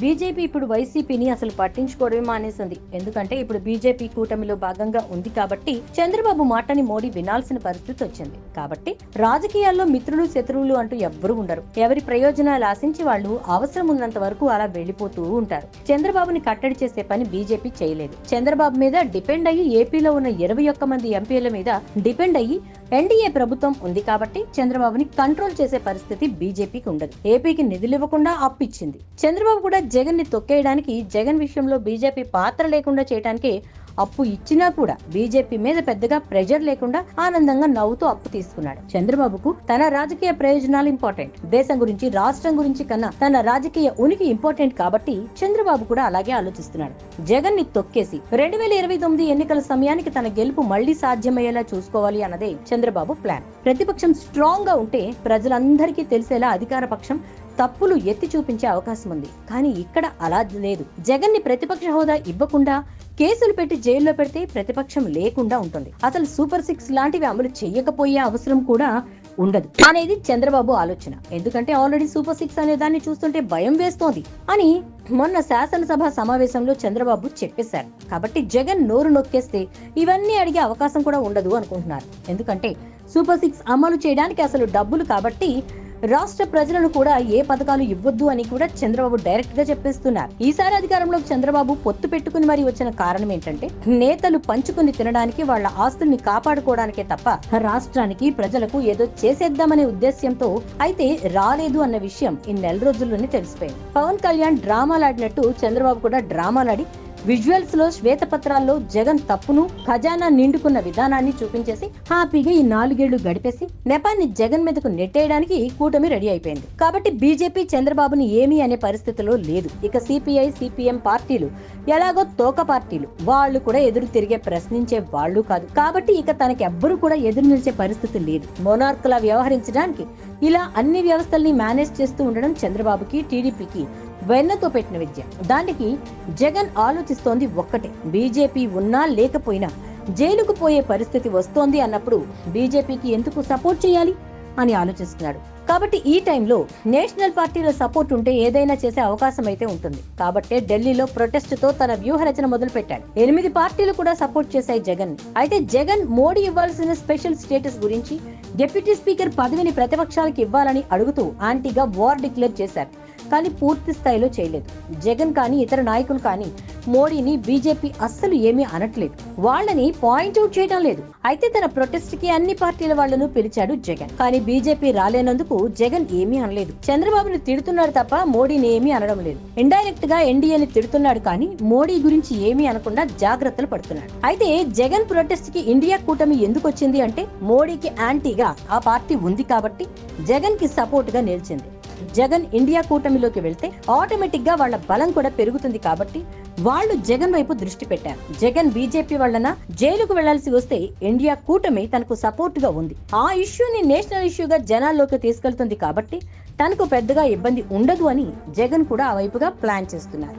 BJP ఇప్పుడు వైసీపీని అసలు పట్టించుకోవడమే మానేసింది. ఎందుకంటే ఇప్పుడు బీజేపీ కూటమిలో భాగంగా ఉంది కాబట్టి చంద్రబాబు మాటని మోడీ వినాల్సిన పరిస్థితి వచ్చింది. కాబట్టి రాజకీయాల్లో మిత్రులు శత్రువులు అంటూ ఎవ్వరూ ఉండరు. ఎవరి ప్రయోజనాలు ఆశించి వాళ్ళు అవసరం ఉన్నంత వరకు అలా వెళ్ళిపోతూ ఉంటారు. చంద్రబాబుని కట్టడి చేసే పని బీజేపీ చేయలేదు. చంద్రబాబు మీద డిపెండ్ అయ్యి ఏపీలో ఉన్న ఇరవై ఒక్క మంది ఎంపీల మీద డిపెండ్ అయ్యి ఎన్డీఏ ప్రభుత్వం ఉంది కాబట్టి చంద్రబాబుని కంట్రోల్ చేసే పరిస్థితి బీజేపీకి ఉండదు. ఏపీకి నిధులు ఇవ్వకుండా అప్పిచ్చింది. చంద్రబాబు కూడా జగన్ని తొక్కేయడానికి జగన్ విషయంలో బీజేపీ పాత్ర లేకుండా చేయడానికి అప్పు ఇచ్చినా కూడా బీజేపీ మీద పెద్దగా ప్రెజర్ లేకుండా ఆనందంగా నవ్వుతూ అప్పు తీసుకున్నాడు. చంద్రబాబుకు తన రాజకీయ ప్రయోజనాలు ఇంపార్టెంట్. దేశం గురించి రాష్ట్రం గురించి కన్నా తన రాజకీయ ఉనికి ఇంపార్టెంట్ కాబట్టి చంద్రబాబు కూడా అలాగే ఆలోచిస్తున్నాడు. జగన్ని తొక్కేసి రెండు వేల ఇరవై తొమ్మిది ఎన్నికల సమయానికి తన గెలుపు మళ్ళీ సాధ్యమయ్యేలా చూసుకోవాలి అన్నదే చంద్రబాబు ప్లాన్. ప్రతిపక్షం స్ట్రాంగ్గా ఉంటే ప్రజలందరికీ తెలిసేలా అధికార పక్షం తప్పులు ఎత్తి చూపించే అవకాశం ఉంది. కానీ ఇక్కడ అలా లేదు. జగన్ని ప్రతిపక్ష హోదా ఇవ్వకుండా కేసులు పెట్టి జైల్లో పెడితే ప్రతిపక్షం లేకుండా ఉంటుంది. అసలు సూపర్ సిక్స్ లాంటివి అమలు చేయకపోయే అవసరం కూడా ఉండదు అనేది చంద్రబాబు ఆలోచన. ఎందుకంటే ఆల్రెడీ సూపర్ సిక్స్ అనే దాన్ని చూస్తుంటే భయం వేస్తోంది అని మొన్న శాసనసభ సమావేశంలో చంద్రబాబు చెప్పేశారు. కాబట్టి జగన్ నోరు నొక్కేస్తే ఇవన్నీ అడిగే అవకాశం కూడా ఉండదు అనుకుంటున్నారు. ఎందుకంటే సూపర్ సిక్స్ అమలు చేయడానికి అసలు డబ్బులు కాబట్టి రాష్ట్ర ప్రజలను కూడా ఏ పథకాలు ఇవ్వద్దు అని కూడా చంద్రబాబు డైరెక్ట్గా చెప్పేస్తున్నారు. ఈసారి అధికారంలోకి చంద్రబాబు పొత్తు పెట్టుకుని మరి వచ్చిన కారణం ఏంటంటే నేతలు పంచుకుని తినడానికి వాళ్ళ ఆస్తుల్ని కాపాడుకోవడానికే తప్ప రాష్ట్రానికి ప్రజలకు ఏదో చేసేద్దామనే ఉద్దేశ్యంతో అయితే రాలేదు అన్న విషయం ఈ నెల రోజుల్లోనే తెలిసిపోయింది. పవన్ కళ్యాణ్ డ్రామాలాడినట్టు చంద్రబాబు కూడా డ్రామాలాడి విజువల్స్లో శ్వేతపత్రాల్లో జగన్ తప్పును ఖజానా నిండుకున్న విధానాన్ని చూపించేసి హ్యాపీగా ఈ నాలుగేళ్ళు గడిపేసి నెపాన్ని జగన్ మీదకు నెట్టేయడానికి కూటమి రెడీ అయిపోయింది. కాబట్టి బీజేపీ చంద్రబాబుని ఏమీ అనే పరిస్థితిలో లేదు. ఇక సిపిఐ సిపిఎం పార్టీలు ఎలాగో తోక పార్టీలు వాళ్ళు కూడా ఎదురు తిరిగే ప్రశ్నించే వాళ్ళు కాదు. కాబట్టి ఇక తనకి ఎవ్వరూ కూడా ఎదురు నిలిచే పరిస్థితి లేదు. మొనార్క్లా వ్యవహరించడానికి ఇలా అన్ని వ్యవస్థల్ని మేనేజ్ చేస్తూ ఉండడం చంద్రబాబుకి టీడీపీకి వెన్నతో పెట్టిన విద్య. దానికి జగన్ ఆలోచిస్తోంది ఒక్కటే. బీజేపీ ఉన్నా లేకపోయినా జైలుకు పోయే పరిస్థితి వస్తోంది అన్నప్పుడు బీజేపీకి ఎందుకు సపోర్ట్ చేయాలి అని ఆలోచిస్తున్నాడు. కాబట్టి ఈ టైంలో నేషనల్ పార్టీలో సపోర్ట్ ఉంటే ఏదైనా చేసే అవకాశం అయితే ఉంటుంది. కాబట్టే ఢిల్లీలో ప్రొటెస్ట్తో తన వ్యూహరచన మొదలు పెట్టాడు ఎనిమిది పార్టీలు కూడా సపోర్ట్ చేశాయి జగన్. అయితే జగన్ మోడీ ఇవ్వాల్సిన స్పెషల్ స్టేటస్ గురించి డిప్యూటీ స్పీకర్ పదవిని ప్రతిపక్షాలకు ఇవ్వాలని అడుగుతూ యాంటీగా వార్ డిక్లేర్ చేశారు. కానీ పూర్తి స్థాయిలో చేయలేదు. జగన్ కానీ ఇతర నాయకులు కానీ మోడీని బీజేపీ అస్సలు ఏమీ అనట్లేదు. వాళ్ళని పాయింట్ అవుట్ చేయడం లేదు. అయితే తన ప్రొటెస్ట్కి అన్ని పార్టీల వాళ్ళను పిలిచాడు జగన్. కానీ బీజేపీ రాలేనందుకు జగన్ ఏమీ అనలేదు. చంద్రబాబును తిడుతున్నాడు తప్ప మోడీని ఏమీ అనడం లేదు. ఇండైరెక్ట్గా ఎన్డీఏని తిడుతున్నాడు కానీ మోడీ గురించి ఏమీ అనకుండా జాగ్రత్తలు పడుతున్నాడు. అయితే జగన్ ప్రొటెస్ట్కి ఇండియా కూటమి ఎందుకు వచ్చింది అంటే మోడీకి యాంటీగా ఆ పార్టీ ఉంది కాబట్టి జగన్కి సపోర్ట్గా నిలిచింది. జగన్ ఇండియా కూటమిలోకి వెళ్తే ఆటోమేటిక్గా వాళ్ళ బలం కూడా పెరుగుతుంది కాబట్టి వాళ్ళు జగన్ వైపు దృష్టి పెట్టారు. జగన్ బీజేపీ వలన జైలుకు వెళ్ళాల్సి వస్తే ఇండియా కూటమి తనకు సపోర్ట్గా ఉంది. ఆ ఇష్యూని నేషనల్ ఇష్యూగా జనాల్లోకి తీసుకెళ్తుంది కాబట్టి తనకు పెద్దగా ఇబ్బంది ఉండదు అని జగన్ కూడా ఆ వైపుగా ప్లాన్ చేస్తున్నారు.